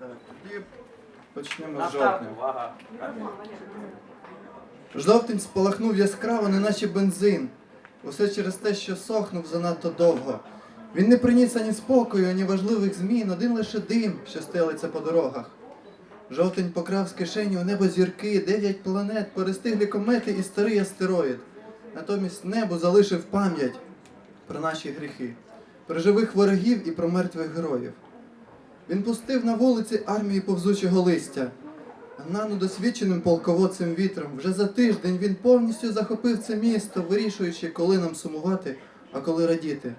Так, тоді почнемо з жовтня. увага. Жовтень спалахнув яскраво, неначе бензин. Усе через те, що сохнув занадто довго. Він не приніс ані спокою, ані важливих змін, один лише дим, що стелиться по дорогах. Жовтень покрав з кишені у небо зірки, дев'ять планет, перестиглі комети і старий астероїд. Натомість небо залишив пам'ять про наші гріхи, про живих ворогів і про мертвих героїв. Він пустив на вулиці армії повзучого листя. Нану досвідченим полководцем вітром вже за тиждень він повністю захопив це місто, вирішуючи, коли нам сумувати, а коли радіти.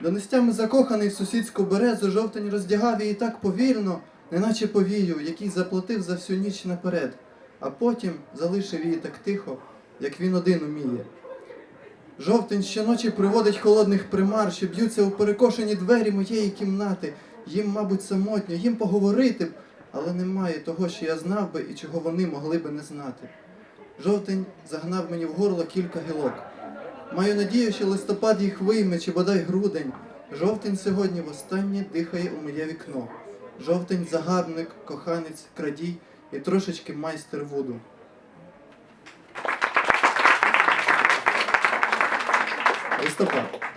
Донестями закоханий в сусідську березу жовтень роздягав її так повільно, неначе повію, який заплатив за всю ніч наперед, а потім залишив її так тихо, як він один уміє. Жовтень щоночі приводить холодних примар, що б'ються у перекошені двері моєї кімнати. Їм, мабуть, самотньо, їм поговорити б, але немає того, що я знав би і чого вони могли би не знати. Жовтень загнав мені в горло кілька гілок. Маю надію, що листопад їх вийме, чи бодай грудень. Жовтень сьогодні востаннє дихає у моє вікно. Жовтень загарбник, коханець, крадій і трошечки майстер вуду. Листопад.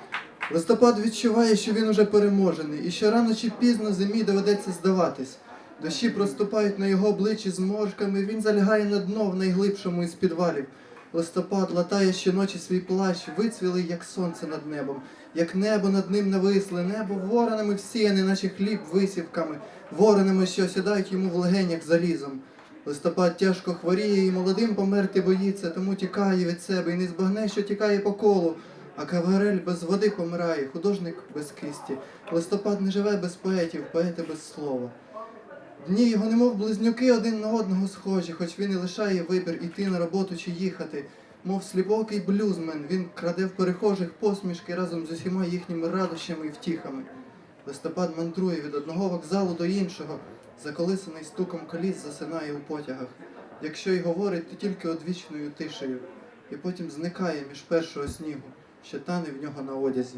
Листопад відчуває, що він уже переможений, і що рано чи пізно зимі доведеться здаватись. Дощі проступають на його обличчі з зморшками, він залягає на дно в найглибшому із підвалів. Листопад латає щоночі свій плащ, вицвілий, як сонце над небом, як небо над ним нависле, небо воронами всіяне, наче хліб висівками, воронами, що осідають йому в легенях залізом. Листопад тяжко хворіє і молодим померти боїться, тому тікає від себе і не збагне, що тікає по колу. А Кавгарель без води помирає, художник без кисті. Листопад не живе без поетів, поети без слова. Дні його немов близнюки один на одного схожі, хоч він і лишає вибір іти на роботу чи їхати. Мов сліпокий блюзмен, він краде в перехожих посмішки разом з усіма їхніми радощами і втіхами. Листопад мандрує від одного вокзалу до іншого, заколисаний стуком коліс засинає у потягах. Якщо й говорить, то тільки одвічною тишею, і потім зникає між першого снігу, що тане в нього на одязі.